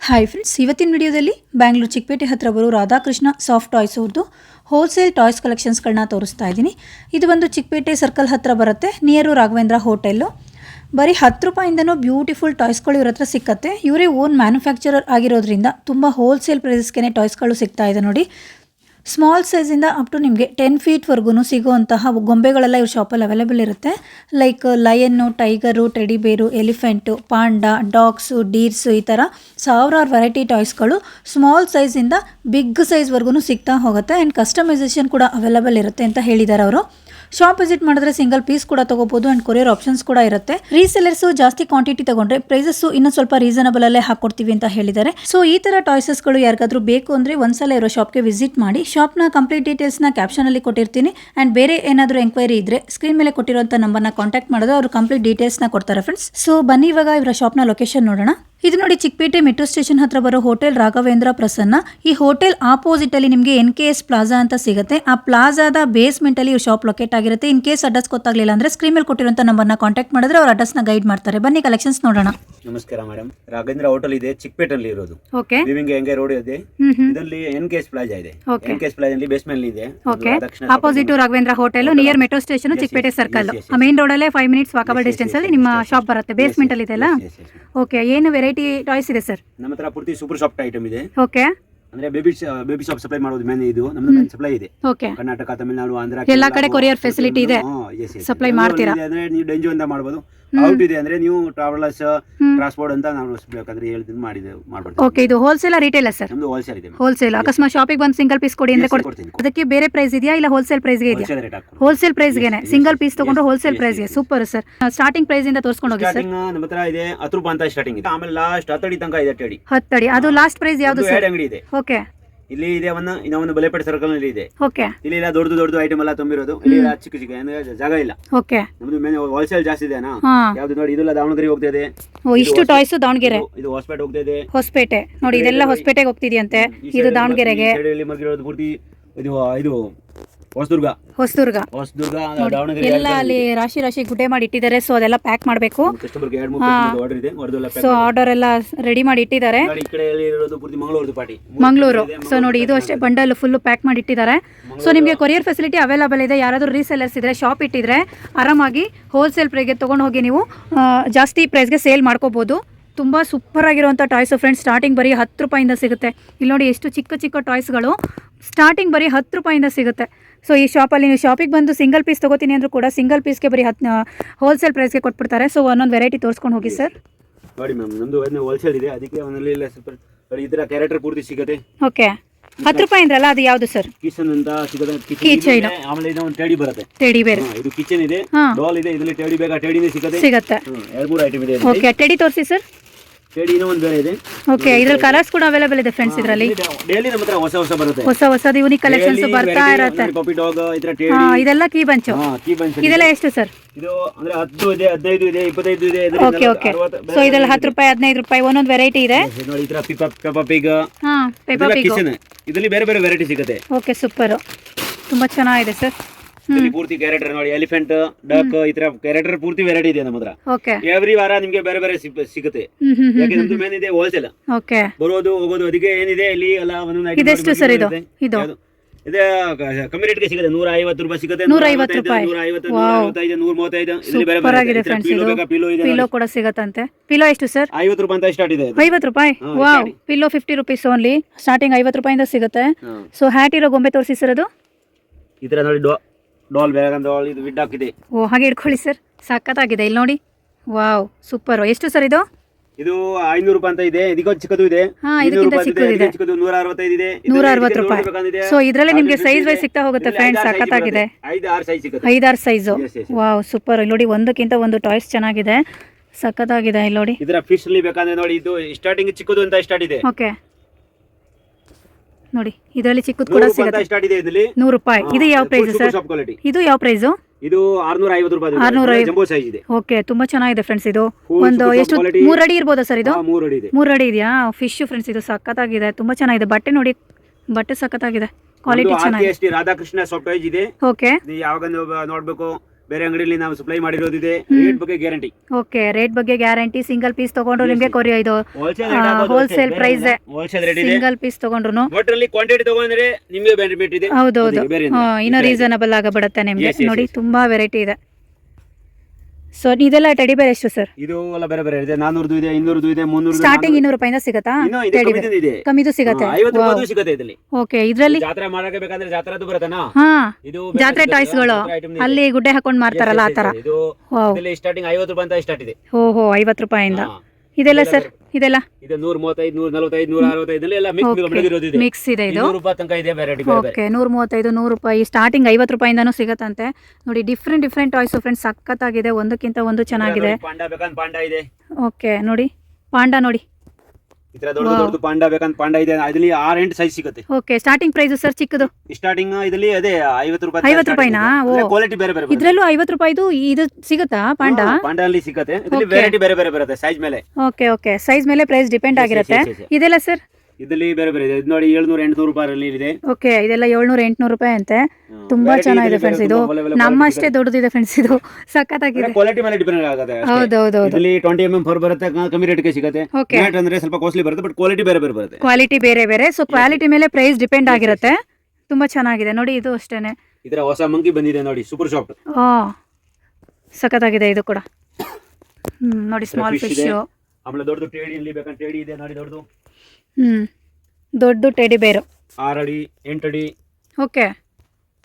Hi friends ಇವತ್ತಿನ ವಿಡಿಯೋದಲ್ಲಿ ಬ್ಯಾಂಗ್ಳೂರು ಚಿಕ್ಕಪೇಟೆ ಹತ್ರ ಬರೋ ರಾಧಾಕೃಷ್ಣ ಸಾಫ್ಟ್ ಟಾಯ್ಸ್ ಅವ್ರದ್ದು ಹೋಲ್ಸೇಲ್ ಟಾಯ್ಸ್ ಕಲೆಕ್ಷನ್ಸ್ಗಳನ್ನ ತೋರಿಸ್ತಾ ಇದ್ದೀನಿ. ಇದು ಒಂದು ಚಿಕ್ಕಪೇಟೆ ಸರ್ಕಲ್ ಹತ್ರ ಬರುತ್ತೆ ನಿಯರು ರಾಘವೇಂದ್ರ ಹೋಟೆಲ್ಲು ಬರೀ ಹತ್ತು ರೂಪಾಯಿಂದನೂ ಬ್ಯೂಟಿಫುಲ್ ಟಾಯ್ಸ್ಗಳು ಇವ್ರ ಹತ್ರ ಸಿಕ್ಕತ್ತೆ. ಇವರೇ ಓನ್ ಮ್ಯಾನುಫ್ಯಾಕ್ಚರರ್ ಆಗಿರೋದ್ರಿಂದ ತುಂಬ ಹೋಲ್ಸೇಲ್ ಪ್ರೈಸಸ್ಗೆ ಟಾಯ್ಸ್ಗಳು ಸಿಗ್ತಾ ಇದೆ ನೋಡಿ. ಸ್ಮಾಲ್ ಸೈಜಿಂದ ಅಪ್ ಟು ನಿಮಗೆ ಟೆನ್ ಫೀಟ್ವರೆಗೂ ಸಿಗುವಂತಹ ಗೊಂಬೆಗಳೆಲ್ಲ ಇವ್ರ ಶಾಪಲ್ಲಿ ಅವೈಲೇಬಲ್ ಇರುತ್ತೆ. Like lion tiger teddy bear elephant panda dogs ಡೀರ್ಸು ಈ ಥರ ಸಾವಿರಾರು ವೆರೈಟಿ ಟಾಯ್ಸ್ಗಳು ಸ್ಮಾಲ್ ಸೈಜಿಂದ ಬಿಗ್ ಸೈಜ್ವರೆಗೂ ಸಿಗ್ತಾ ಹೋಗುತ್ತೆ. ಆ್ಯಂಡ್ ಕಸ್ಟಮೈಸೇಷನ್ ಕೂಡ ಅವೈಲೇಬಲ್ ಇರುತ್ತೆ ಅಂತ ಹೇಳಿದ್ದಾರೆ ಅವರು. ಶಾಪ್ ವಿಸಿಟ್ ಮಾಡಿದ್ರೆ ಸಿಂಗಲ್ ಪೀಸ್ ಕೂಡ ತಗೋಬಹುದು ಅಂಡ್ ಕೊರಿಯರ್ ಆಪ್ಷನ್ಸ್ ಕೂಡ ಇರುತ್ತೆ. ರೀಸೆಲರ್ಸ್ ಜಾಸ್ತಿ ಕ್ವಾಂಟಿಟಿ ತಗೊಂಡ್ರೆ ಪ್ರೈಸಸ್ ಇನ್ನೂ ಸ್ವಲ್ಪ ರೀಸನಬಲ್ ಅಲ್ಲೇ ಹಾಕೊಡ್ತೀವಿ ಅಂತ ಹೇಳಿದ್ದಾರೆ. ಸೊ ಈ ತರ ಟಾಯ್ಸಸ್ಗಳು ಯಾರಿಗಾದ್ರೂ ಬೇಕು ಅಂದ್ರೆ ಒಂದ್ಸಲ ಇರೋ ಶಾಪ್ಗೆ ವಿಸಿಟ್ ಮಾಡಿ ಶಾಪ್ನ ಕಂಪ್ಲೀಟ್ ಡೀಟೇಲ್ಸ್ನ ಕ್ಯಾಪ್ಷನ್ ಅಲ್ಲಿ ಕೊಟ್ಟಿರ್ತೀನಿ. ಅಂಡ್ ಬೇರೆ ಏನಾದರೂ ಎಂಕ್ವೈರಿ ಇದ್ರೆ ಸ್ಕ್ರೀನ್ ಮೇಲೆ ಕೊಟ್ಟಿರುವಂತ ನ ಕಾಂಟ್ಯಾಕ್ಟ್ ಮಾಡಿದ್ರೆ ಅವರು ಕಂಪ್ಲೀಟ್ ಡೀಟೇಲ್ಸ್ನ ಕೊಡ್ತಾರೆ ಫ್ರೆಂಡ್ಸ್ ಸೊ ಬನ್ನಿ ಇವಾಗ ಇವರ ಶಾಪ್ನ ಲೊಕೇಶನ್ ನೋಡೋಣ. ಇದು ನೋಡಿ ಚಿಕ್ಕಪೇಟೆ ಮೆಟ್ರೋ ಸ್ಟೇಷನ್ ಹತ್ರ ಬರೋ ಹೋಟೆಲ್ ರಾಘವೇಂದ್ರ ಪ್ರಸನ್ನ. ಈ ಹೋಟೆಲ್ ಆಪೋಸಿಟ್ ಅಲ್ಲಿ ನಿಮಗೆ ಎನ್ ಕೆ ಎಸ್ ಪ್ಲಾಜಾ ಅಂತ ಸಿಗುತ್ತೆ. ಆ ಪ್ಲಾಜಾದ ಬೇಸ್ಮೆಂಟ್ ಅಲ್ಲಿ ಶಾಪ್ ಲೊಕೇಟ್ ಆಗಿರುತ್ತೆ. ಇನ್ ಕೇಸ್ ಅಡ್ರೆಸ್ ಗೊತ್ತಾಗ್ಲಿಲ್ಲ ಅಂದ್ರೆ ಸ್ಕ್ರೀನ್ ಮೇಲೆ ಕೊಟ್ಟಿರುವಂತ ನಂಬರ್ನ ಕಾಂಟ್ಯಾಕ್ಟ್ ಮಾಡಿದ್ರೆ ಅವ್ರ ಅಡ್ರೆಸ್ನ ಗೈಡ್ ಮಾಡ್ತಾರೆ. ಬನ್ನಿ ಕಲೆಕ್ಷನ್ಸ್ ನೋಡೋಣ. ನಮಸ್ಕಾರ ಮೇಡಮ್ ರಾಘವೇಂದ್ರ ಹೋಟೆಲ್ ಇದೆ ಚಿಕ್ಕಪೇಟಲ್ಲಿ ಇರೋದು. ಓಕೆ ವಿವಿಂಗ್ ಹೆಂಗೆ ರೋಡ್ ಇದೆ ಇದರಲ್ಲಿ ಎನ್ ಕೆ ಎಸ್ ಪ್ಲಾಜಾ ಇದೆ. ಎನ್ ಕೆ ಎಸ್ ಪ್ಲಾಜಾ ಅಲ್ಲಿ ಬೇಸ್ಮೆಂಟ್ ಇದೆ. Okay opposite Raghavendra hotel near metro station Chickpet circle main road ಅಲ್ಲೇ ಫೈವ್ ಮಿನಿಟ್ಸ್ ವಾಕಬಲ್ ಡಿಸ್ಟೆನ್ಸ್ ಅಲ್ಲಿ ನಿಮ್ಮ ಶಾಪ್ ಬರುತ್ತೆ. ಬೇಸ್ಮೆಂಟ್ ಅಲ್ಲಿ ಇದೆಲ್ಲ. ಓಕೆ ಏನು ವೆರೈಟಿ ಟಾಯ್ಸ್ ಇದೆ ಸರ್ ನಮ್ಮ ಹತ್ರ ಪೂರ್ತಿ ಸೂಪರ್ ಸಾಫ್ಟ್ ಐಟಮ್ ಇದೆ. ಓಕೆ ಅಂದ್ರೆ ಬೇಬಿ ಬೇಬಿ ಶಾಪ್ ಸಪ್ಲೈ ಮಾಡೋದು ಮೇನ್ ಇದು. ನಮ್ದು ಮೇನ್ ಸಪ್ಲೈ ಇದೆ. ಓಕೆ ಕರ್ನಾಟಕ ತಮಿಳುನಾಡು ಆಂಧ್ರ ಎಲ್ಲಾ ಕಡೆ ಕೊರಿಯರ್ ಫೆಸಿಲಿಟಿ ಇದೆ. ಬೆಂಗಳೂರಲ್ಲಿ ಮಾಡ್ತೀರಾ? ಅಂದ್ರೆ ನೀವು ಡೆಂಜು ಅಂತ ಮಾಡ್ಬೋದು. ಹ್ಮ್. ಔಟ್ ಇದೆ ಅಂದ್ರೆ ನೀವು ಟ್ರಾವೆಲರ್ಸ್. ಟ್ರಾನ್ಸ್ಪೋರ್ಟ್ ಅಂತ ನಾವು ಬೇಕಾದ್ರೆ ಹೇಳಿದ್ ಮಾಡಿದೆ ಮಾಡ್ಬಿಡ್ತೀವಿ ಓಕೆ ಇದು ಹೋಲ್ಸೇಲ್ ರಿಟೇಲ್ ಸರ್ ನಮ್ದು ಹೋಲ್ಸೇಲ್ ಇದೆ ಹೋಲ್ಸೇಲ್ ಅಕಸ್ಮಾತ್ ಶಾಪಿಗೆ ಬಂದು ಸಿಂಗಲ್ ಪೀಸ್ ಕೊಡಿ ಅಂದ್ರೆ Yes, ಕೊಡ್ತೀನಿ. ಅದಕ್ಕೆ ಬೇರೆ ಪ್ರೈಸ್ ಇದೆಯಾ ಇಲ್ಲ ಹೋಲ್ಸೇಲ್ ಪ್ರೈಸ್ಗೆ ಇದೆಯಾ? ಹೋಲ್ಸೇಲ್ ಪ್ರೈಸ್ಗೆನೆ ಸಿಂಗಲ್ ಪೀಸ್ ತಗೊಂಡ್ರೆ ಹೋಲ್ಸೇಲ್ ಪ್ರೈಸ್ ಪ್ರೈಸ್ಗೆ ಸೂಪರ್ ಸರ್ ಸ್ಟಾರ್ಟಿಂಗ್ ಪ್ರೈಸ್ ಇಂದ ತೋರಿಸ್ಕೊಂಡು ಹೋಗಿ ಸರ್ ನಮ್ಮ ಹತ್ರ ಇದೆ ಹತ್ತು ರೂಪಾಯಿ ಅಂತ ಸ್ಟಾರ್ಟಿಂಗ್ ಇದೆ. ಆಮೇಲೆ ಲಾಸ್ಟ್ ಹತ್ತಡಿ ತನಕ ಇದೆ ಹತ್ತಡಿ. ಅದು ಲಾಸ್ಟ್ ಪ್ರೈಸ್ ಯಾವುದು ಸರ್ ಅಂಗಡಿ ಇದೆ. ಓಕೆ ಇಲ್ಲಿ ಇದೆ ಒಂದು ಇನ್ನೊಂದು ಬಲೆಪೇಟೆ ಸರ್ಕಲ್ನಲ್ಲಿ ಇದೆ. ಓಕೆ ಇಲ್ಲಿ ಇಲ್ಲ ದೊಡ್ಡ ದೊಡ್ಡ ಐಟಮ್ ಎಲ್ಲ ತುಂಬಿರೋದು. ಇಲ್ಲಿ ಎಲ್ಲ ಚಿಕ್ಕ ಚಿಕ್ಕ ಅಂದ್ರೆ ಜಾಗ ಇಲ್ಲ. ಓಕೆ ನಮ್ದು ಮೇನ್ ಹೋಲ್ಸೇಲ್ ಜಾಸ್ತಿ ಇದೆ ಯಾವ್ದು ನೋಡಿ ಇದೆಲ್ಲ ದಾವಣಗೆರೆ ಹೋಗ್ತಾ ಇದೆ. ಓ ಇಷ್ಟು ಟಾಯ್ಸ್ ದಾವಣಗೆರೆ? ಇದು- ಹೊಸಪೇಟೆ ಹೋಗ್ತಾ ಇದೆ. ಹೊಸಪೇಟೆ. ನೋಡಿ ಇದೆಲ್ಲ ಹೊಸಪೇಟೆಗೆ ಹೋಗ್ತಿದೆಯಂತೆ. ಇದು ದಾವಣಗೆರೆಗೆ. ಇಲ್ಲಿ ಮಗಿರೋದು ಪೂರ್ತಿ ಇದು ಇದು ಹೊಸದುರ್ಗ. ಹೊಸದುರ್ಗ. ಹೊಸದುರ್ಗ ದಾವಣಗೆರೆ ಎಲ್ಲ ಅಲ್ಲಿ ರಾಶಿ ರಾಶಿ ಗುಡ್ಡೆ ಮಾಡಿ ಇಟ್ಟಿದ್ದಾರೆ ಸೊ ಅದೆಲ್ಲ ಪ್ಯಾಕ್ ಮಾಡಬೇಕು. ಕಸ್ಟಮರ್ಗೆ ಎರಡು ಮೂರು ಹಾ. ಆರ್ಡರ್ ಇದೆ ಹೊರದೆಲ್ಲ ಸೊ ಆರ್ಡರ್ ಎಲ್ಲ ರೆಡಿ ಮಾಡಿ ಇಟ್ಟಿದ್ದಾರೆ. ನೋಡಿ ಈ ಕಡೆ ಇರೋದು ಪೂರ್ತಿ ಮಂಗಳೂರು. ಸೊ ನೋಡಿ ಇದು ಅಷ್ಟೇ ಬಂಡಲ್ ಫುಲ್ ಪ್ಯಾಕ್ ಮಾಡಿ ಇಟ್ಟಿದ್ದಾರೆ. ಸೊ ನಿಮಗೆ ಕೊರಿಯರ್ ಫೆಸಿಲಿಟಿ ಅವೈಲಬಲ್ ಇದೆ ಯಾರಾದರೂ ರೀಸೆಲ್ಲರ್ಸ್ ಇದ್ರೆ ಶಾಪ್ ಇಟ್ಟಿದ್ರೆ ಆರಾಮಾಗಿ ಹೋಲ್ಸೇಲ್ ಪ್ರೈಸ್ಗೆ ತೊಗೊಂಡು ಹೋಗಿ ನೀವು ಜಾಸ್ತಿ ಪ್ರೈಸ್ಗೆ ಸೇಲ್ ಮಾಡ್ಕೋಬಹುದು ತುಂಬ ಸೂಪರ್ ಆಗಿರುವಂಥ ಟಾಯ್ಸು ಫ್ರೆಂಡ್ಸ್ ಸ್ಟಾರ್ಟಿಂಗ್ ಬರೀ ಹತ್ತು ರೂಪಾಯಿಂದ ಸಿಗುತ್ತೆ. ಇಲ್ಲಿ ನೋಡಿ ಎಷ್ಟು ಚಿಕ್ಕ ಚಿಕ್ಕ ಟಾಯ್ಸ್ಗಳು ಸ್ಟಾರ್ಟಿಂಗ್ ಬರೀ ಹತ್ತು ರೂಪಾಯಿಂದ ಸಿಗುತ್ತೆ. ಸೊ ಈ ಶಾಪಲ್ಲಿ ನೀವು ಶಾಪಿಗೆ ಬಂದು ಸಿಂಗಲ್ ಪೀಸ್ ತೊಗೋತೀನಿ ಅಂದರೂ ಕೂಡ ಸಿಂಗಲ್ ಪೀಸ್ಗೆ ಬರೀ ಹತ್ತು ಹೋಲ್ಸೇಲ್ ಪ್ರೈಸ್ಗೆ ಕೊಟ್ಬಿಡ್ತಾರೆ. ಸೊ ಒಂದೊಂದು ವೆರೈಟಿ ತೋರಿಸ್ಕೊಂಡು ಹೋಗಿ ಸರ್ ನೋಡಿ ಮ್ಯಾಮ್ ನಮ್ಮದು ಹೋಲ್ಸೇಲ್ ಇದೆ. ಅದಕ್ಕೆ ಒಂದಲ್ಲಿ ಇಲ್ಲ ಸ್ವಲ್ಪ ತರ ಕ್ಯಾರೆಕ್ಟರ್ ಪೂರ್ತಿ ಸಿಗುತ್ತೆ. ಓಕೆ ಹತ್ತು ರೂಪಾಯಿ ಅಂದ್ರಲ್ಲ ಅದು ಯಾವುದು ಸರ್ ಕಿಚನ್ ಅಂತ ಸಿಗುತ್ತೆ. ಕಿಚನ್. ಆಮೇಲೆ ಇದು ಒಂದು ಟೇಡಿ ಬರುತ್ತೆ. ಟೆಡಿ ಬೇರೆ. ಇದು ಕಿಚನ್ ಇದೆ. ಡಾಲ್ ಇದೆ. ಇದರಲ್ಲಿ ಟೇಡಿ ಬೇಕಾ? ಟೇಡಿನೇ ಸಿಗುತ್ತೆ. ಸಿಗುತ್ತೆ. ಎರಡು ಮೂರು ಐಟಮ್ ಇದೆ ಓಕೆ ಟೆಡಿ ತೋರಿಸಿ ಸರ್ ಇನ್ನೂ ಒಂದು ಬೇರೆ ಇದೆ. ಓಕೆ ಇದ್ರಲ್ಲಿ ಕಲರ್ಸ್ ಕೂಡ ಅವೈಲೇಬಲ್ ಇದೆ ಫ್ರೆಂಡ್ಸ್ ಇದರಲ್ಲಿ. ಡೈಲಿ ನಮ್ಮ ಹತ್ರ ಹೊಸ ಹೊಸ ಬರುತ್ತೆ. ಹೊಸ ಹೊಸದು ಯೂನಿಕ್ ಕಲೆಕ್ಷನ್ಸ್ ಬರ್ತಾ ಇರತ್ತೆ. ಪಪ್ಪಿ ಡಾಗ್ ಈ ತರ ಹಾ ಟೇಡಿ ಇದೆಲ್ಲ ಕೀ ಬಂಚು ಹಾ ಕೀ ಬಂಚ್ ಇದೆಲ್ಲ ಎಷ್ಟು ಸರ್ ಇದು ಅಂದ್ರೆ ಹತ್ತು ಇದೆ ಹದಿನೈದು ಇದೆ ಇಪ್ಪತ್ತೈದು ಇದೆ ಓಕೆ ಓಕೆ ಸೊ ಇದ್ರಲ್ಲಿ ಹತ್ತು ರೂಪಾಯಿ ಹದಿನೈದು ರೂಪಾಯಿ ಒಂದೊಂದು ವೆರೈಟಿ ಇದೆ? ನೋಡಿ ಹಾ ಇದರಲ್ಲಿ ಬೇರೆ ಬೇರೆ ವೆರೈಟಿ ಸಿಗುತ್ತೆ. ಓಕೆ ಸೂಪರ್ ತುಂಬಾ ಚೆನ್ನಾಗಿದೆ ಸರ್ ಪೂರ್ತಿ ಕ್ಯಾರೆಕ್ಟರ್ ನೋಡಿ ಎಲಿಫೆಂಟ್ ಡಕ್ ಈ ತರ ಕ್ಯಾರೆಕ್ಟರ್ ಪೂರ್ತಿ ವೆರೈಟಿ ಇದೆ ನಮ್ಮ ಹತ್ರ ಎವ್ರಿ ವಾರ ನಿಮ್ಗೆ ಬೇರೆ ಬೇರೆ ಸಿಗುತ್ತೆ. ಯಾಕೆ ನಮ್ದು ಮೇನ್ ಇದೆ ಹೋಲ್ಸೇಲ್ ಬರೋದು ಹೋಗೋದು ಅದಕ್ಕೆ ಏನಿದೆ ಇಲ್ಲಿ ಎಲ್ಲ ಒಂದೊಂದು ಇದೆಷ್ಟು ನೋಡಿ ಇದು? ಇದು? ಇದೆ? ಕಮ್ಮಿ ರೇಟ್ಗೆ ಸಿಗುತ್ತೆ. ನೂರ ಐವತ್ತು ರೂಪಾಯಿ ಸಿಗುತ್ತೆ ನೂರ ಐವತ್ತು ರೂಪಾಯಿ. ನೂರ ಐವತ್ತು. ನೂರ ಅರವತ್ತೈದು ನೂರ ಮೂವತ್ತೈದು ಇಲ್ಲಿ ಬೇರೆ ಬೇರೆ ಇದು. ಬೇಕಾ? ಪಿಲೋ ಇದೆ ಪಿಲೋ ಕೂಡ ಸಿಗುತ್ತಂತೆ. ಪಿಲೋ ಎಷ್ಟು ಸರ್? ಐವತ್ತು ರೂಪಾಯಿ ಅಂತ ಸ್ಟಾರ್ಟ್ ಇದೆ. ಐವತ್ತು ರೂಪಾಯಿ? Wow pillow fifty rupees only starting ಐವತ್ತು ರೂಪಾಯಿಂದ ಸಿಗುತ್ತೆ. ಸೊ ಹ್ಯಾಟ್ ಇರೋ ಗೊಂಬೆ ತೋರಿಸಿ ಸರ್ ಅದು? ಈ ತರ ನೋಡಿ ಡಾಲ್ ಬ್ಯಾಗ್ ಡಾಲ್ ಇದು ವಿಡ್ ಹಾಕಿದೆ. ಓ ಹಾಗೆ ಇಟ್ಕೊಳ್ಳಿ ಸರ್. ಸಖತ್ತಾಗಿದೆ ಇಲ್ಲಿ ನೋಡಿ. Wow super. ಎಷ್ಟು ಸರ್ ಇದು? ಇದು ಐನೂರು ರೂಪಾಯಿ ಅಂತ ಇದೆ. ಇದಕ್ಕೊಂದು ಚಿಕ್ಕದು ಇದೆ. ಹಾ, ಇದಕ್ಕಿಂತ ರೂಪಾಯಿ ಚಿಕ್ಕದು ಇದೆ. ಇದಕ್ಕೆ ಚಿಕ್ಕದು ನೂರ ಅರವತ್ತೈದು ಇದೆ. ನೂರ ಅರವತ್ತು ಇದಕ್ಕೆ ರೂಪಾಯಿ. ಸೋ ಇದರಲ್ಲಿ ನಿಮಗೆ ಸೈಜ್. ವೈಸ್ ಸಿಗ್ತಾ ಹೋಗುತ್ತೆ ಫ್ರೆಂಡ್ಸ್ size ಸಖತ್ತಾಗಿದೆ ಬರುತ್ತೆ. ಸೈಜ್ ಸಿಗುತ್ತೆ. ಐದಾರು size Yes, yes, yes. Wow super ಇಲ್ಲಿ ನೋಡಿ ಒಂದಕ್ಕಿಂತ ಒಂದು ಟಾಯ್ಸ್ ಚೆನ್ನಾಗಿದೆ. ಸಖತ್ತಾಗಿದೆ ಇಲ್ಲಿ ನೋಡಿ. ಇದರ ಫಿಶ್ ಅಲ್ಲಿ ಬೇಕಂದ್ರೆ ನೋಡಿ ಇದು ಸ್ಟಾರ್ಟಿಂಗ್ ಚಿಕ್ಕದು ಅಂತ ಸ್ಟಾರ್ಟ್ ಇದೆ. ಓಕೆ ನೋಡಿ ಇದರಲ್ಲಿ ಚಿಕ್ಕದು ಕೂಡ ಸಿಗುತ್ತೆ. ಸ್ಟಾರ್ಟ್ ಇದೆ ಇದರಲ್ಲಿ. ನೂರು ರೂಪಾಯಿ. ಇದು ಯಾವ ಪ್ರೈಸ್ ಸರ್ ಇದು ಯಾವ ಪ್ರೈಸ್ ಇದು ಆರ್ನೂರ ಐವತ್ತು. ರೂಪಾಯಿ. ಜಂಬೋ ಸೈಜ್ ಇದೆ. ಓಕೆ ತುಂಬಾ ಚೆನ್ನಾಗಿದೆ ಫ್ರೆಂಡ್ಸ್ ಇದು. ಒಂದು ಎಷ್ಟು. ಮೂರು ಅಡಿ ಇರ್ಬೋದಾ ಸರ್ ಇದು? ಮೂರು ಅಡಿ ಇದೆ. ಮೂರು ಅಡಿ ಇದೆಯಾ? ಫಿಶ್ ಫ್ರೆಂಡ್ಸ್ ಇದು ಸಖತ್ತಾಗಿದೆ. ತುಂಬಾ ಚೆನ್ನಾಗಿದೆ. ಬಟ್ಟೆ ನೋಡಿ ಬಟ್ಟೆ ಸಖತ್ತಾಗಿದೆ. ಕ್ವಾಲಿಟಿ ಚೆನ್ನಾಗಿದೆ. ರಾಧಾಕೃಷ್ಣ ಇದೆ. ಓಕೆ ಯಾವಾಗ ನೋಡ್ಬೇಕು. ಬೇರೆ ಅಂಗಡಿಯಲ್ಲಿ ನಾವು ಸಪ್ಲೈ ಮಾಡಿರೋದಿದೆ ರೇಟ್ ಬಗ್ಗೆ ಗ್ಯಾರಂಟಿ ಓಕೆ ರೇಟ್ ಬಗ್ಗೆ ಗ್ಯಾರಂಟಿ ಸಿಂಗಲ್ ಪೀಸ್ ತಗೊಂಡ್ರು ನಿಮಗೆ. ಕೊರಿಯ ಇದು. ಹೋಲ್ಸೇಲ್ ಪ್ರೈಸ್ ಹೋಲ್ಸೇಲ್ ರೇಟ್ ಇದೆ. ಸಿಂಗಲ್ ಪೀಸ್ ತಗೊಂಡ್ರು ಒಟ್ಟಲ್ಲಿ ಕ್ವಾಂಟಿಟಿ ತಗೊಂಡ್ರೆ ನಿಮಗೆ ಬೆನಿಫಿಟ್ ಇದೆ. ಹೌದೌದು. ಹೌದು ಬೇರೆ ಹಾ, ಏನಿಲ್ಲ. ಇನ್ನೂ. ರೀಸನಬಲ್ ಆಗಬಿಡುತ್ತೆ ನಿಮಗೆ. ನೋಡಿ ತುಂಬಾ ವೆರೈಟಿ ಇದೆ. ಸೊ ಇದೆಲ್ಲ ಟೆಡಿ ಬೇರೆ ಎಷ್ಟು ಸರ್ ಇದು ಎಲ್ಲ ಬೇರೆ ಬೇರೆ ಇದೆ. ನಾನೂರ್ದು ಇದೆ ಇನ್ನೂರ್ದು ಇದೆ ಮುನ್ನೂರು ಸ್ಟಾರ್ಟಿಂಗ್ ಇನ್ನೂರು ರೂಪಾಯಿಂದ ಸಿಗತ್ತಾ? ಇನ್ನೂ ಇದೆ ಟೆಡಿ ಕಮ್ಮಿದು ಇದೆ. ಕಮ್ಮಿದು ಸಿಗತ್ತೆ. ಐವತ್ತು ರೂಪಾಯಿ ಸಿಗುತ್ತೆ ಇದರಲ್ಲಿ ಓಕೆ ಇದರಲ್ಲಿ ಜಾತ್ರೆ ಮಾಡಕ್ಕೆ ಬೇಕಂದ್ರೆ ಜಾತ್ರೆದು ಬರುತ್ತನಾ? ಹಾ ಇದು ಜಾತ್ರೆ ಟಾಯ್ಸ್ಗಳು ಅಲ್ಲಿ ಗುಡ್ಡೆ ಹಾಕೊಂಡ್ ಮಾರ್ತಾರಲ್ಲ ಆ ತರ. ಇದು ಇದರಲ್ಲಿ ಸ್ಟಾರ್ಟಿಂಗ್ ಐವತ್ತು ರೂಪಾಯಿ ಅಂತ ಸ್ಟಾರ್ಟ್ ಇದೆ. ಓಹೋ ಐವತ್ತು ರೂಪಾಯಿಂದ. ಹಾ. ಇದೆಲ್ಲ ಸರ್ ಇದೆಲ್ಲ? ಇದೆ ನೂರ ಮೂವತ್ತೈದು ನೂರ ನಲವತ್ತೈದು ನೂರ ಅರವತ್ತೈದಲ್ಲಿ ಎಲ್ಲ ಮಿಕ್ಸ್ ಇದೆ. ಮಿಕ್ಸ್ ಇದೆ ಇದು? ಇನ್ನೂರು ರೂಪಾಯಿ ತನಕ ಇದೆ ವೆರೈಟಿ ಬೇರೆ ಬೇರೆ. ಓಕೆ ನೂರ ಮೂವತ್ತೈದು ನೂರು ರೂಪಾಯಿ ಸ್ಟಾರ್ಟಿಂಗ್ ಐವತ್ತು ರೂಪಾಯಿಂದನೂ ಸಿಗತ್ತಂತೆ. ನೋಡಿ ಡಿಫ್ರೆಂಟ್ ಡಿಫ್ರೆಂಟ್ ಟಾಯ್ಸ್ ಫ್ರೆಂಡ್ಸ್ ಸಖತ್ತಾಗಿದೆ ಒಂದಕ್ಕಿಂತ ಒಂದು ಚೆನ್ನಾಗಿದೆ. ಪಾಂಡ ಬೇಕಂತ ಪಾಂಡ ಇದೆ. ಓಕೆ ನೋಡಿ ಪಾಂಡ ನೋಡಿ. ಈ ತರ ದೊಡ್ಡ ದೊಡ್ಡ ಪಾಂಡ ಬೇಕಂತ ಪಾಂಡ ಇದೆ. ಅದ್ರಲ್ಲಿ ಆರ್ ಎಂಟು ಸೈಜ್ ಸಿಗುತ್ತೆ. ಓಕೆ ಸ್ಟಾರ್ಟಿಂಗ್ ಪ್ರೈಸ್ ಸರ್ ಚಿಕ್ಕದು. ಸ್ಟಾರ್ಟಿಂಗ್ ಇದರಲ್ಲಿ ಅದೇ ಐವತ್ತು ರೂಪಾಯಿ ಐವತ್ತು ರೂಪಾಯಿನಾ? ಓ. ಕ್ವಾಲಿಟಿ ಬೇರೆ ಬೇರೆ. ಇದ್ರಲ್ಲೂ ಐವತ್ತು ರೂಪಾಯಿದು ಇದು ಸಿಗುತ್ತಾ ಪಾಂಡ? ಪಾಂಡ ಅಲ್ಲಿ ಸಿಗುತ್ತೆ. ಇದರಲ್ಲಿ ವೆರೈಟಿ ಬೇರೆ ಬೇರೆ ಬರುತ್ತೆ ಸೈಜ್ ಮೇಲೆ. ಓಕೆ ಓಕೆ ಸೈಜ್ ಮೇಲೆ ಪ್ರೈಸ್ ಡಿಪೆಂಡ್ ಆಗಿರುತ್ತೆ. ಇದೆಲ್ಲ ಸರ್ ಇದರಲ್ಲಿ ಬೇರೆ ಬೇರೆ ಇದೆ. ಇದು ನೋಡಿ ಏಳ್ನೂರ ಎಂಟುನೂರು ರೂಪಾಯಿ ಇದೆ. ಓಕೆ ಇದೆಲ್ಲ ಏಳ್ನೂರ ಎಂಟ್ನೂರು ರೂಪಾಯಿ ಅಂತೆ. ತುಂಬಾ ಚೆನ್ನಾಗಿದೆ ಫ್ರೆಂಡ್ಸ್ ಇದು. ನಮ್ಮಷ್ಟೇ ದೊಡ್ಡದಿದೆ ಫ್ರೆಂಡ್ಸ್ ಇದು. ಸಖತ್ತಾಗಿದೆ. ಕ್ವಾಲಿಟಿ ಮೇಲೆ ಡಿಪೆಂಡ್ ಆಗುತ್ತೆ. ಹೌದೌದು ಇಲ್ಲಿ ಟ್ವೆಂಟಿ ಎಂ ಎಂ ಫೋರ್ ಬರುತ್ತೆ ಕಮ್ಮಿ ರೇಟ್ಗೆ ಸಿಗುತ್ತೆ. ಮ್ಯಾಟ್ ಅಂದ್ರೆ ಸ್ವಲ್ಪ ಕಾಸ್ಟ್ಲಿ ಬರುತ್ತೆ ಬಟ್ ಕ್ವಾಲಿಟಿ ಬೇರೆ ಬೇರೆ ಬರುತ್ತೆ. ಕ್ವಾಲಿಟಿ ಬೇರೆ ಬೇರೆ. ಸೊ ಕ್ವಾಲಿಟಿ ಮೇಲೆ ಪ್ರೈಸ್ ಡಿಪೆಂಡ್ ಆಗಿರುತ್ತೆ. ತುಂಬಾ ಚೆನ್ನಾಗಿದೆ. ನೋಡಿ ಇದು ಅಷ್ಟೇನೆ. ಇದರ ಹೊಸ ಮಂಕಿ ಬಂದಿದೆ ನೋಡಿ ಸೂಪರ್ ಶಾಪ್ ಹಾ ಸಖತ್ತಾಗಿದೆ ಇದು ಕೂಡ. ನೋಡಿ ಸ್ಮಾಲ್ ಫಿಶ್ ಆಮೇಲೆ ದೊಡ್ಡದು ಟೇಡಿ ಇಲ್ಲಿ ಬೇಕಂತ ಟೇಡಿ ಇದೆ ನೋಡಿ ದೊಡ್ಡದು. ಹ್ಮ್. ದೊಡ್ಡ ಟೆಡಿ ಬೇರು. ಆರು ಅಡಿ ಎಂಟು ಅಡಿ ಓಕೆ.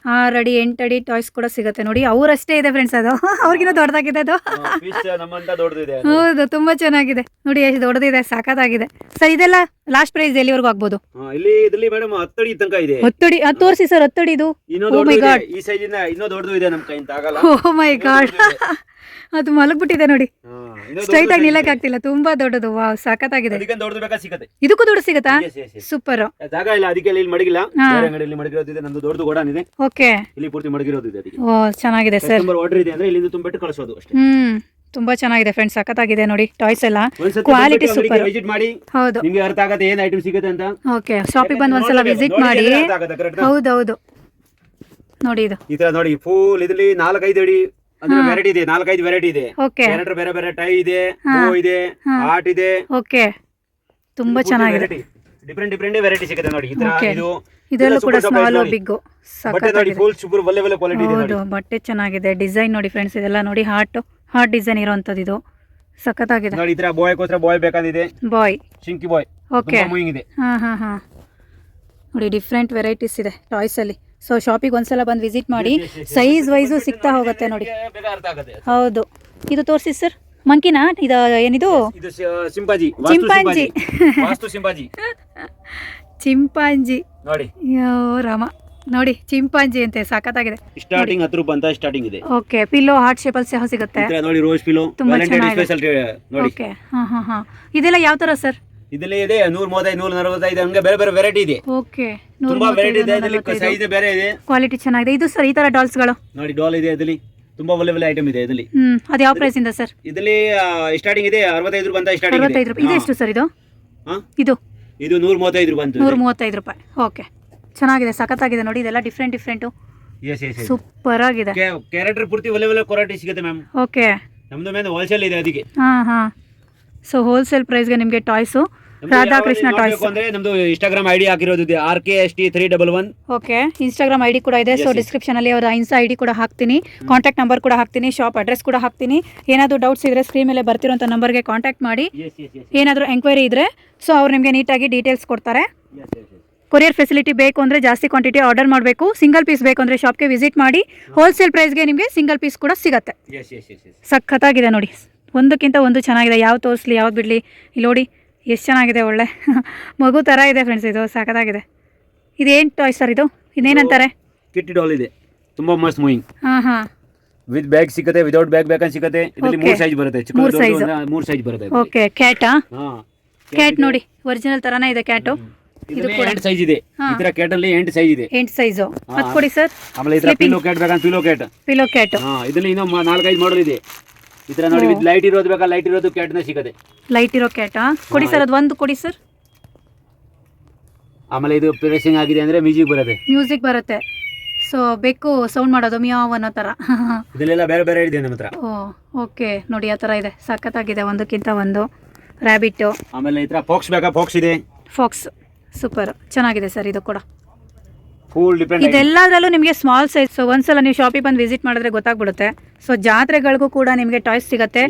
ಆರು ಅಡಿ ಎಂಟು ಅಡಿ ಟಾಯ್ಸ್ ಕೂಡ ಸಿಗುತ್ತೆ ನೋಡಿ. ಅವರಷ್ಟೇ ಇದೆ ಫ್ರೆಂಡ್ಸ್ ಅದು. ಅವ್ರಿಗಿನ್ನ ದೊಡ್ಡದಾಗಿದೆ ಅದು. ಫಿಶ್ ನಮ್ಮಂತ ದೊಡ್ಡದಿದೆ ಹೌದು ತುಂಬಾ ಚೆನ್ನಾಗಿದೆ. ನೋಡಿ ಎಷ್ಟು ದೊಡ್ಡದಿದೆ ಸಾಕಾಗಿದೆ ಸರ್ ಇದೆಲ್ಲ ಲಾಸ್ಟ್ ಪ್ರೈಸ್ ಎಲ್ಲಿವರೆಗೂ ಆಗ್ಬೋದು? ಇಲ್ಲಿ ಇದರಲ್ಲಿ ಮೇಡಮ್ ಹತ್ತಡಿ ತನಕ ಇದೆ. ಹತ್ತಡಿ ಅದು ತೋರಿಸಿ ಸರ್ ಹತ್ತಡಿ ಇದು Oh my ದೊಡ್ಡದು God. ಇದೆ. ಈ ಸೈಜ್ ಇಂದ ಇನ್ನೂ ದೊಡ್ಡದು ಇದೆ ನಮ್ ಕೈಯಿಂದ ಆಗಲ್ಲ. ಓ ಮೈ ಗಾಡ್ ಅದು ಮಲಗ್ಬಿಟ್ಟಿದೆ ನೋಡಿ. ಸ್ಟ್ರೈಟ್ ಆಗಿ ನಿಲ್ಲಕ್ಕೆ ನಿಲ್ಲಕ್ ಆಗ್ತಿಲ್ಲ ತುಂಬಾ ದೊಡ್ಡದು. ವಾವ್ ಸಖತ್ ಆಗಿದೆ ದೊಡ್ಡದು ಬೇಕಾ ಸಿಗುತ್ತೆ? ಇದಕ್ಕೂ ದೊಡ್ಡ ಸಿಗತ್ತಾ? Yes, yes, yes. ಸೂಪರ್ ಜಾಗ ಇಲ್ಲ ಅದಕ್ಕೆ ಇಲ್ಲಿ ಮಡಗಿಲ್ಲ. ಹಾ. ಬೇರೆ ಅಂಗಡಿಯಲ್ಲಿ ಮಡಗಿರೋದಿದೆ ನಂದು ದೊಡ್ಡದು ಗೋಡನ್ ಇದೆ. ಓಕೆ ಇಲ್ಲಿ ಪೂರ್ತಿ ಮಡಗಿರೋದಿದೆ ಅದಕ್ಕೆ. ಓ ಚೆನ್ನಾಗಿದೆ ಸರ್ ಕಸ್ಟಮರ್ ಆರ್ಡರ್ ಇದೆ ಅಂದ್ರೆ ಇಲ್ಲಿಂದ ತುಂಬಿಟ್ಟು ಕಳಿಸೋದು ಅಷ್ಟೇ. ಹ್ಮ್ ತುಂಬಾ ಚೆನ್ನಾಗಿದೆ ಫ್ರೆಂಡ್ಸ್ ಸಖತ್ತಾಗಿದೆ ನೋಡಿ ಟಾಯ್ಸ್ ಎಲ್ಲ. Quality super. ವಿಸಿಟ್ ಮಾಡಿ ಹೌದು. ನಿಮ್ಗೆ ಅರ್ಥ ಆಗತ್ತೆ ಏನ್ ಐಟಮ್ ಸಿಗುತ್ತೆ ಅಂತ. ಓಕೆ ಶಾಪಿಗೆ ಬಂದು ಒಂದ್ಸಲ ನೋಡ್ಲೇಬೇಕು, ವಿಸಿಟ್ ನೋಡಿದ್ರೆ ಮಾಡಿ. ಅರ್ಥ ಹೌದು correct ಆ? ಹೌದೌದು. ನೋಡಿ ಇದು. ಈ ತರ ನೋಡಿ ಫುಲ್ ಇದ್ರಲ್ಲಿ ನಾಲ್ಕೈದು ಅಡಿ ಅಂದ್ರೆ ವೆರೈಟಿ ಇದೆ ನಾಲ್ಕೈದು ವೆರೈಟಿ ಇದೆ. ಓಕೆ ಬೇರೆ ಬೇರೆ ಟೈ ಇದೆ ಹಾ. ಬೋ ಇದೆ ಹಾ. ಆರ್ಟ್ ಇದೆ. ಓಕೆ ತುಂಬಾ ಚೆನ್ನಾಗಿದೆ. ಡಿಫ್ರೆಂಟ್ ಡಿಫ್ರೆಂಟ್ ವೆರೈಟಿ ಸಿಗುತ್ತೆ ನೋಡಿ. ಈ ತರ Okay. ಇದು ಇದೆಲ್ಲ ಕೂಡ super ಸ್ಮಾಲ್ ನೋಡಿ. ಬಿಗ್ ಬಟ್ಟೆ ನೋಡಿ ಸಖತ್ತಾಗಿದೆ ಫುಲ್ ಸೂಪರ್ ಒಳ್ಳೆ ಒಳ್ಳೆ ಕ್ವಾಲಿಟಿ ಇದೆ ನೋಡಿ. ಬಟ್ಟೆ ಚೆನ್ನಾಗಿದೆ. ಡಿಸೈನ್ ನೋಡಿ ಫ್ರೆಂಡ್ಸ್ ಇದೆಲ್ಲ ನೋಡಿ ಹಾರ್ಟ್ ಹಾರ್ಟ್ ಡಿಸೈನ್ ಇರುವಂತದ್ದು ಇದು. ಸಖತ್ತಾಗಿದೆ. ನೋಡಿ ಈ ತರ ಬಾಯ್ ಕೋಸ್ಕರ ಬಾಯ್ ಬೇಕಾದಿದೆ ಬಾಯ್ ಚಿಂಕಿ ಬಾಯ್ ಓಕೆ ತುಂಬಾ ಮೂವಿಂಗ್ ಇದೆ. ಹಾ ಹಾ ಹಾ. ನೋಡಿ ಡಿಫ್ರೆಂಟ್ ವೆರೈಟೀಸ್ ಇದೆ ಟಾಯ್ಸಲ್ಲಿ ಸೊ ಶಾಪಿಗೆ ಒಂದ್ಸಲ ಬಂದು ವಿಸಿಟ್ ಮಾಡಿ. ಸೈಜ್ ವೈಸು ಸಿಗ್ತಾ ಹೋಗುತ್ತೆ ನೋಡಿ. ಹೌದು. ಇದು ತೋರಿಸಿ ಸರ್ ಮಂಕಿನಾ ಇದು ಏನಿದು? ಚಿಂಪಾಂಜಿ. Chimpanzee chimpanzee. ನೋಡಿ. ಯೋ ರಾಮ. ನೋಡಿ ಚಿಂಪಾಂಜಿ ಅಂತೆ ಸಾಕತ್ತಾಗಿದೆ. ಸ್ಟಾರ್ಟಿಂಗ್ ಹತ್ತು ರೂಪಾಯಿ ಅಂತ ಸ್ಟಾರ್ಟಿಂಗ್ ಇದೆ. ಓಕೆ ಪಿಲ್ಲೋ ಹಾರ್ಟ್ ಶೇಪಲ್ಲಿ ಸಹ ಸಿಗುತ್ತೆ. ನೋಡಿ ರೋಸ್ ಪಿಲ್ಲೋ ತುಂಬಾ ಚೆನ್ನಾಗಿದೆ. ಓಕೆ ಹಾ ಹಾ ಹಾ. ಇದೆಲ್ಲ ಯಾವ ತರ ಸರ್ ಇದರಲ್ಲಿ ಇದೆ ನೂರ ಮೂವತ್ತೈದು ನೂರ ನಲವತ್ತೈದು ಹಂಗೆ ಬೇರೆ ಬೇರೆ ವೆರೈಟಿ ಇದೆ. ಓಕೆ ತುಂಬಾ ವೆರೈಟಿ ಇದೆ ಇದರಲ್ಲಿ ಸೈಜ್ ಬೇರೆ ಇದೆ. ಕ್ವಾಲಿಟಿ ಚೆನ್ನಾಗಿದೆ. ಇದು ಸರ್ ಈ ತರ ಡಾಲ್ಸ್ಗಳು? ನೋಡಿ ಡಾಲ್ ಇದೆ ಇದರಲ್ಲಿ ತುಂಬಾ ಒಳ್ಳೆ ಒಳ್ಳೆ ಐಟಮ್ ಇದೆ ಇದರಲ್ಲಿ ಹ್ಮ್ ಅದು ಯಾವ ಇಂದ ಸರ್? ಇದರಲ್ಲಿ ಸ್ಟಾರ್ಟಿಂಗ್ ಇದೆ ಅರವತ್ತೈದು ರೂಪಾಯಿ ಅಂತ ಸ್ಟಾರ್ಟಿಂಗ್ ಅರವತ್ತೈದು ರೂಪಾಯಿ. ಇದು ಎಷ್ಟು ಸರ್ ಇದು? ಹಾ? ಇದು? ಇದು ನೂರ ಮೂವತ್ತೈದು ರೂಪಾಯಿ ನೂರ ಮೂವತ್ತೈದು ರೂಪಾಯಿ. ಓಕೆ. ಚೆನ್ನಾಗಿದೆ ಸಖತ್ತಾಗಿದೆ ನೋಡಿ ಇದೆಲ್ಲ different different yes yes super ಆಗಿದೆ. ಕ್ಯಾರೆಕ್ಟರ್ ಪೂರ್ತಿ ಒಳ್ಳೆ ಒಳ್ಳೆ ಕ್ವಾಲಿಟಿ ಸಿಗುತ್ತೆ ಮ್ಯಾಮ್ ಓಕೆ ನಮ್ದು ಮೇಲೆ ಹೋಲ್ಸೇಲ್ ಇದೆ ಅದಕ್ಕೆ. ಹಾಂ ಹಾಂ. ಸೊ ಹೋಲ್ಸೇಲ್ ಪ್ರೈಸ್ಗೆ ನಿಮಗೆ ಟಾಯ್ಸು ರಾಧಾಕೃಷ್ಣ ಟಾಯ್ಸ್. ಅಂದ್ರೆ ನಮ್ದು ಇನ್ಸ್ಟಾಗ್ರಾಮ್ ಐಡಿ ಹಾಕಿರೋದು R K S T three double one okay Instagram ID ಕೂಡ ಇದೆ. ಸೊ ಡಿಸ್ಕ್ರಿಪ್ಷನ್ ಅಲ್ಲಿ ಅವರ ಇನ್ಸ್ಟಾ ಐಡಿ ಕೂಡ ಹಾಕ್ತೀನಿ. ಕಾಂಟ್ಯಾಕ್ಟ್ ನಂಬರ್ ಕೂಡ ಹಾಕ್ತೀನಿ. ಶಾಪ್ ಅಡ್ರೆಸ್ ಕೂಡ ಹಾಕ್ತೀನಿ. ಏನಾದರೂ ಡೌಟ್ಸ್ ಇದ್ರೆ ಸ್ಕ್ರೀನ್ ಮೇಲೆ ಬರ್ತಿರೋಂಥ ನಂಬರ್ಗೆ ಕಾಂಟ್ಯಾಕ್ಟ್ ಮಾಡಿ. ಏನಾದರೂ ಎಂಕ್ವೈರಿ ಇದ್ರೆ ಸೊ ಅವ್ರು ನಿಮಗೆ ನೀಟಾಗಿ ಡೀಟೇಲ್ಸ್ ಕೊಡ್ತಾರೆ. ಕೊರಿಯರ್ ಫೆಸಿಲಿಟಿ ಬೇಕು ಅಂದರೆ ಜಾಸ್ತಿ ಕ್ವಾಂಟಿಟಿ ಆರ್ಡರ್ ಮಾಡಬೇಕು. ಸಿಂಗಲ್ ಪೀಸ್ ಬೇಕು ಅಂದರೆ ಶಾಪ್ಗೆ ವಿಸಿಟ್ ಮಾಡಿ. ಹೋಲ್ಸೇಲ್ ಪ್ರೈಸ್ಗೆ ನಿಮಗೆ ಸಿಂಗಲ್ ಪೀಸ್ ಕೂಡ ಸಿಗುತ್ತೆ. ಸಖತ್ತಾಗಿದೆ ನೋಡಿ. ಒಂದಕ್ಕಿಂತ ಒಂದು ಚೆನ್ನಾಗಿದೆ. ಯಾವ್ದು ತೋರಿಸ್ಲಿ ಯಾವ್ದು ಬಿಡಲಿ? ಇಲ್ಲಿ ನೋಡಿ. ಎಷ್ಟು ಚೆನ್ನಾಗಿದೆ ಒಳ್ಳೆ. ಮಗು ಥರ ಇದೆ ಫ್ರೆಂಡ್ಸ್ ಇದು ಸಾಕತ್ತಾಗಿದೆ ಇದೇನು ಟಾಯ್ ಸರ್ ಇದು? ಇದೇನಂತಾರೆ? ಕಿಟ್ಟಿ ಡಾಲ್ ಇದೆ. ತುಂಬಾ ಮಸ್ತ್ ಮೂವಿಂಗ್ ಹಾಂ ಹಾಂ. ವಿತ್ ಬ್ಯಾಗ್ ಸಿಗುತ್ತೆ ವಿದೌಟ್ ಬ್ಯಾಗ್ ಬೇಕಂತ ಸಿಗುತ್ತೆ ಇದರಲ್ಲಿ ಮೂರು ಸೈಜ್ ಬರುತ್ತೆ ಚಿಕ್ಕ ಮೂರ್ size. ಮೂರು ಸೈಜ್ ಬರುತ್ತೆ ಓಕೆ ಕ್ಯಾಟಾ ಹಾ. ಕ್ಯಾಟ್ ನೋಡಿ ಒರಿಜಿನಲ್ ತರಾನೇ ಇದೆ ಕ್ಯಾಟು ಇದು ಕೂಡ. ಎಂಟು ಸೈಜ್ ಇದೆ. ಇದರ ಕ್ಯಾಟ್ ಅಲ್ಲಿ ಎಂಟು ಸೈಜ್ ಇದೆ. ಎಂಟು ಸೈಜ್. ಅದು ಕೊಡಿ ಸರ್ ಆಮೇಲೆ ಇದರ ಪಿಲೋ ಕ್ಯಾಟ್ ಬೇಕಂತ ಪಿಲೋ ಕ್ಯಾಟ್ ಪಿಲೋ ಕ್ಯಾಟ್ ಹಾ ಇದರಲ್ಲಿ ಇನ್ನೂ ನಾಲ್ಕೈದು ಮಾಡಲ್ ಇದೆ. ಈ ತರ ನೋಡಿ ವಿತ್ ಲೈಟ್ ಇರೋದು ಬೇಕಾ ಲೈಟ್ ಇರೋದು ಕ್ಯಾಟ್ನ ಸಿಗದೆ. ಲೈಟ್ ಇರೋ ಕ್ಯಾಟಾ ಕೊಡಿ ಸರ್ ಅದು ಒಂದು ಕೊಡಿ ಸರ್ ಆಮೇಲೆ ಇದು ಪ್ರೆಸಿಂಗ್ ಆಗಿದೆ ಅಂದ್ರೆ ಮ್ಯೂಸಿಕ್ ಬರುತ್ತೆ ಮ್ಯೂಸಿಕ್ ಬರುತ್ತೆ. ಸೊ ಬೆಕ್ಕು ಸೌಂಡ್ ಮಾಡೋದು ಮಿಯಾವ್ ಅನ್ನೋ ತರ. ಇದೆಲ್ಲ ಬೇರೆ ಬೇರೆ ಇದೆ ನಮ್ಮ ಹತ್ರ. ಓ ಓಕೆ ನೋಡಿ ಆ ತರ ಇದೆ. ಸಖತ್ತಾಗಿದೆ ಒಂದಕ್ಕಿಂತ ಒಂದು ರ್ಯಾಬಿಟ್ಟು ಆಮೇಲೆ ಈ ಥರ ಫಾಕ್ಸ್ ಬೇಕಾ? ಫಾಕ್ಸ್ ಇದೆ. ಫಾಕ್ಸ್ ಸೂಪರ್ ಚೆನ್ನಾಗಿದೆ ಸರ್ ಇದು ಕೂಡ. ಫುಲ್ ಡಿಪೆಂಡ್ ಇದೆಲ್ಲದರಲ್ಲೂ ನಿಮಗೆ ಸ್ಮಾಲ್ ಸೈಜ್ ಸೊ ಒಂದ್ಸಲ ನೀವು ಶಾಪಿಗೆ ಬಂದು ವಿಸಿಟ್ ಮಾಡಿದ್ರೆ ಗೊತ್ತಾಗ್ಬಿಡುತ್ತೆ. ಸೊ ಜಾತ್ರೆಗಳಿಗೂ ಕೂಡ ನಿಮಗೆ ಟಾಯ್ಸ್ ಸಿಗುತ್ತೆ.